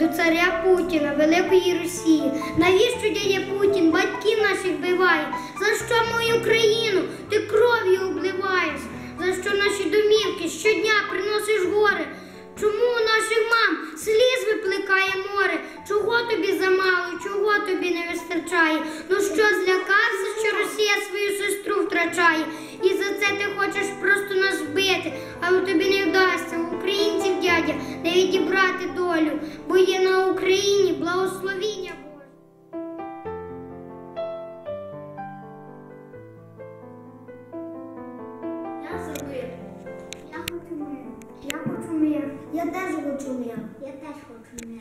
до царя Путіна, великої Росії. Навіщо дядя Путін батьків наших вбиває? За що мою країну ти кров'ю обливаєш? За що наші домівки щодня приносиш горе? Чому у наших мам сліз випликає море? Чого тобі замало, чого тобі не вистачає? Ну що злякався, що Росія свою сестру втрачає? І за це ти хочеш просто нас долю, бо є на Україні благословіння. Я. Я хочу мир. Я теж хочу мир. Я теж хочу мир.